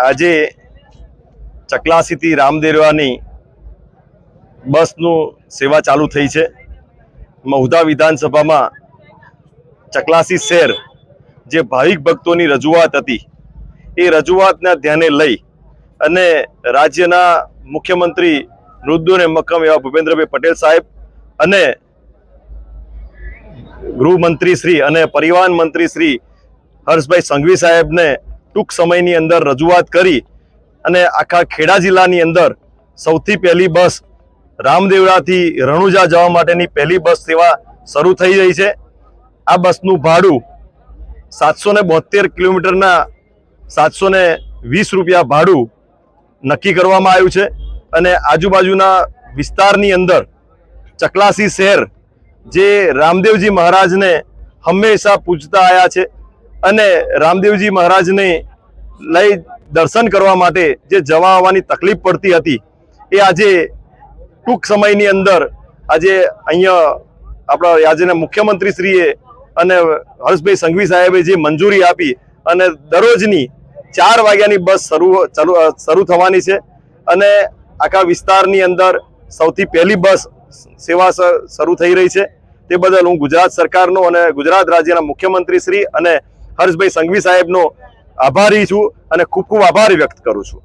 આજે ચકલાસીથી રામદેરવાની બસનું સેવા ચાલુ થઈ છે. મહુધા વિધાનસભામાં ચકલાસી શહેર જે ભાવિક ભક્તોની રજૂઆત હતી એ રજૂઆતના ધ્યાને લઈ અને રાજ્યના મુખ્યમંત્રી મૃદુ ને મક્કમ એવા ભૂપેન્દ્રભાઈ પટેલ સાહેબ અને ગૃહમંત્રી શ્રી અને પરિવહન મંત્રી શ્રી હર્ષભાઈ સંઘવી સાહેબને ટૂંક સમયની અંદર રજૂઆત કરી અને આખા ખેડા જિલ્લાની અંદર સૌથી પહેલી બસ રામદેવડાથી રણુજા જવા માટેની પહેલી બસ સેવા શરૂ થઈ રહી છે. આ બસનું ભાડું સાતસો ને બોતેર કિલોમીટરના સાતસો ને વીસ રૂપિયા ભાડું નક્કી કરવામાં આવ્યું છે. અને આજુબાજુના વિસ્તારની અંદર ચકલાસી શહેર જે રામદેવજી મહારાજને હંમેશા પૂજતા આવ્યા છે અને રામદેવજી મહારાજને લઈ દર્શન કરવા માટે જે જવા આવવાની તકલીફ પડતી હતી, એ આજે ટૂંક સમયની અંદર આજે અહીંયા આપણા રાજ્યના મુખ્યમંત્રીશ્રીએ અને હર્ષભાઈ સંઘવી સાહેબે જે મંજૂરી આપી અને દરરોજની ચાર વાગ્યાની બસ શરૂ ચાલુ શરૂ થવાની છે અને આખા વિસ્તારની અંદર સૌથી પહેલી બસ સેવા શરૂ થઈ રહી છે. તે બદલ હું ગુજરાત સરકારનો અને ગુજરાત રાજ્યના મુખ્યમંત્રી શ્રી અને હર્ષભાઈ સંઘવી સાહેબનો આભારી છું અને ખૂબ ખૂબ આભાર વ્યક્ત કરું છું.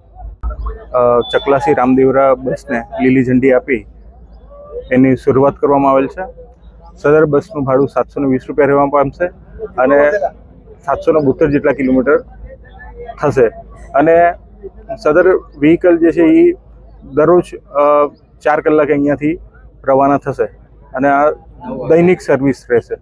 ચકલાસી રામદેવરા બસને લીલી ઝંડી આપી એની શરૂઆત કરવામાં આવેલ છે. સદર બસનું ભાડું સાતસો વીસ રૂપિયા રહેવા પામશે અને સાતસો ને બોતેર જેટલા કિલોમીટર થશે. અને સદર વ્હીકલ જે છે એ દરરોજ ચાર કલાકે અહીંયાથી રવાના થશે. અને આ દૈનિક સર્વિસ રહેશે